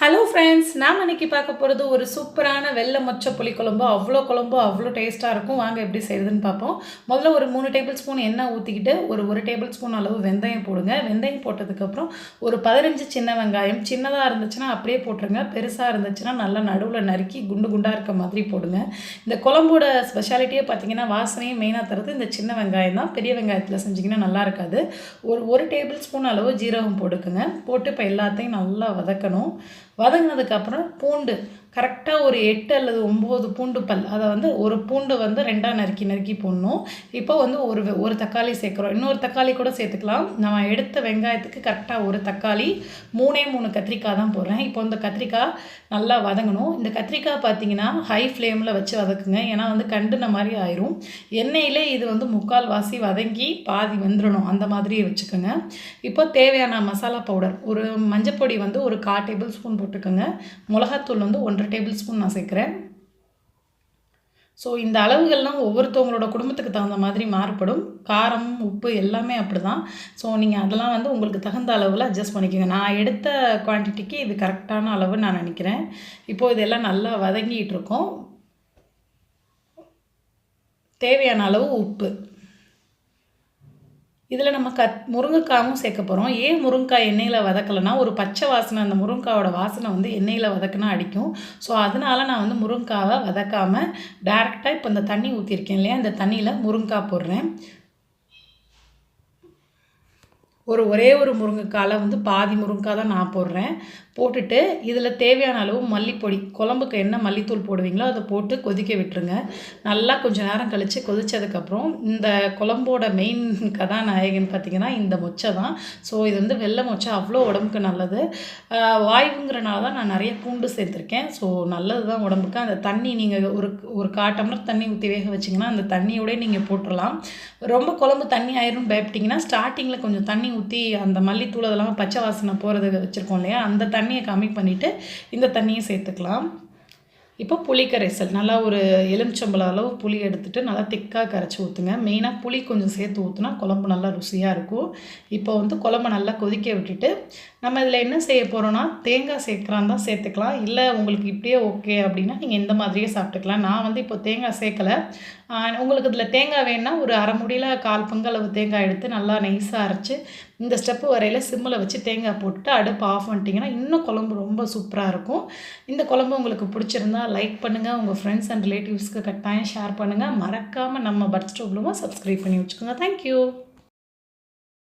Hello friends நாம் இன்னைக்கு பார்க்க போகிறது ஒரு சூப்பரான வெள்ளை மொச்ச புளி குழம்பு. அவ்வளோ குழம்பு அவ்வளோ டேஸ்ட்டாக இருக்கும். வாங்க எப்படி செய்யுதுன்னு பார்ப்போம். முதல்ல ஒரு மூணு டேபிள் ஸ்பூன் எண்ணெய் ஊற்றிக்கிட்டு ஒரு ஒரு டேபிள் ஸ்பூன் அளவு வெந்தயம் போடுங்க. வெந்தயம் போட்டதுக்கப்புறம் ஒரு பதினஞ்சு சின்ன வெங்காயம் சின்னதாக இருந்துச்சுன்னா அப்படியே போட்டுருங்க. பெருசாக இருந்துச்சுன்னா நல்லா நடுவில் நறுக்கி குண்டு குண்டாக இருக்க மாதிரி போடுங்க. இந்த குழம்போட ஸ்பெஷாலிட்டியே பார்த்தீங்கன்னா வாசனையும் மெயினாக தருது. இந்த சின்ன வெங்காயம் தான். பெரிய வெங்காயத்தில் செஞ்சிங்கன்னா நல்லா இருக்காது. ஒரு ஒரு டேபிள் ஸ்பூன் அளவு ஜீரகம் போட்டுக்குங்க. போட்டு இப்போ எல்லாத்தையும் நல்லா வதக்கணும். வதங்கினதுக்கப்புறம் பூண்டு கரெக்டாக ஒரு எட்டு அல்லது ஒம்பது பூண்டு பல் அதை வந்து ஒரு பூண்டு வந்து ரெண்டாக நறுக்கி நறுக்கி போடணும். இப்போ வந்து ஒரு ஒரு தக்காளி சேர்க்குறோம். இன்னொரு தக்காளி கூட சேர்த்துக்கலாம். நம்ம எடுத்த வெங்காயத்துக்கு கரெக்டாக ஒரு தக்காளி மூணே மூணு கத்திரிக்காய் தான் போடுறேன். இப்போ இந்த கத்திரிக்காய் நல்லா வதங்கணும். இந்த கத்திரிக்காய் பார்த்தீங்கன்னா ஹை ஃப்ளேமில் வச்சு வதக்குங்க. ஏன்னா வந்து கண்டுன மாதிரி ஆயிரும். எண்ணெயிலே இது வந்து முக்கால் வாசி வதங்கி பாதி வெந்துடணும் அந்த மாதிரியே வச்சுக்கோங்க. இப்போ தேவையான மசாலா பவுடர் ஒரு மஞ்சப்பொடி வந்து ஒரு கா டேபிள் ஸ்பூன் போட்டுக்கோங்க. மிளகாத்தூள் வந்து ஒன்றரை டேபிள் ஸ்பூன் நான் சேர்க்குறேன். ஸோ இந்த அளவுகள்லாம் ஒவ்வொருத்தவங்களோட குடும்பத்துக்கு தகுந்த மாதிரி மாறுபடும். காரம் உப்பு எல்லாமே அப்படி தான் ஸோ நீங்கள் அதெல்லாம் வந்து உங்களுக்கு தகுந்த அளவில் அட்ஜஸ்ட் பண்ணிக்கோங்க. நான் எடுத்த குவான்டிட்டிக்கு இது கரெக்டான அளவு நான் நினைக்கிறேன். இப்போது இதெல்லாம் நல்லா வதங்கிட்டு இருக்கோம். தேவையான அளவு உப்பு. இதில் நம்ம கத் முருங்கைக்காவும் சேர்க்க போகிறோம் ஏன் முருங்கைக்காய் எண்ணெயில் வதக்கலைன்னா ஒரு பச்சை வாசனை அந்த முருங்கைக்காவோட வாசனை வந்து எண்ணெயில் வதக்குனா அடிக்கும். ஸோ அதனால நான் வந்து முருங்கைக்காவை வதக்காமல் டேரெக்டாக இப்போ இந்த தண்ணி ஊற்றிருக்கேன் இல்லையா? இந்த தண்ணியில் முருங்கைக்காய் போடுறேன். ஒரு ஒரே ஒரு முருங்கைக்காயில் வந்து பாதி முருங்கைக்காய் தான் நான் போடுறேன். போட்டுட்டு இதில் தேவையான அளவு மல்லிப்பொடி குழம்புக்கு என்ன மல்லித்தூள் போடுவீங்களோ அதை போட்டு கொதிக்க விட்டுருங்க. நல்லா கொஞ்சம் நேரம் கழித்து கொதித்ததுக்கப்புறம் இந்த குழம்போட மெயின் கதாநாயகன் பார்த்திங்கன்னா இந்த மொச்சை தான். ஸோ இது வந்து வெள்ளை மொச்சை அவ்வளோ உடம்புக்கு நல்லது. வாய்வுங்கிறனால வாயுங்கிறனால தான் நான் நிறைய பூண்டு சேர்த்துருக்கேன். ஸோ நல்லது தான் உடம்புக்கு. அந்த தண்ணி நீங்கள் ஒரு ஒரு கா டம்ளர் தண்ணி ஊற்றி வேக வச்சிங்கன்னா அந்த தண்ணியோடய நீங்கள் போட்டுடலாம் ரொம்ப குழம்பு தண்ணி ஆயிரும் பயப்பட்டிங்கன்னா ஸ்டார்டிங்கில் கொஞ்சம் தண்ணி ஊற்றி அந்த மல்லித்தூள் அதெல்லாம் பச்சை வாசனை போகிறதுக்கு வச்சுருக்கோம் இல்லையா? அந்த தண்ணியை கம்மி பண்ணிவிட்டு இந்த தண்ணியை சேர்த்துக்கலாம். இப்போ புளி கரைசல் நல்லா ஒரு எலுமிச்சம்பழம் அளவு புளி எடுத்துகிட்டு நல்லா திக்காக கரைச்சி ஊற்றுங்க மெயினாக புளி கொஞ்சம் சேர்த்து ஊற்றுனா குழம்பு நல்லா ருசியாக இருக்கும். இப்போ வந்து குழம்பு நல்லா கொதிக்க விட்டுட்டு நம்ம இதில் என்ன செய்ய போகிறோன்னா தேங்காய் சேர்க்குறான் தான் சேர்த்துக்கலாம். இல்லை உங்களுக்கு இப்படியே ஓகே அப்படின்னா நீங்கள் இந்த மாதிரியே சாப்பிட்டுக்கலாம். நான் வந்து இப்போ தேங்காய் சேர்க்கலை. உங்களுக்கு இதில் தேங்காய் வேணுன்னா ஒரு அரை முடியில் கால் பங்களவு தேங்காய் எடுத்து நல்லா நைஸாக அரைச்சி இந்த ஸ்டெப்பு வரையில் சிம்மில் வச்சு தேங்காய் போட்டுட்டு அடுப்பு ஆஃப் பண்ணிட்டீங்கன்னா இன்னும் குழம்பு ரொம்ப சூப்பராக இருக்கும். இந்த குழம்பு உங்களுக்கு பிடிச்சிருந்தா லைக் பண்ணுங்கள் உங்கள் ஃப்ரெண்ட்ஸ் அண்ட் ரிலேட்டிவ்ஸ்க்கு கட்டாயம் ஷேர் பண்ணுங்கள் மறக்காமல் நம்ம பட் ஸ்டோப்லுமா சப்ஸ்கிரைப் பண்ணி வச்சுக்கோங்க. தேங்க்யூ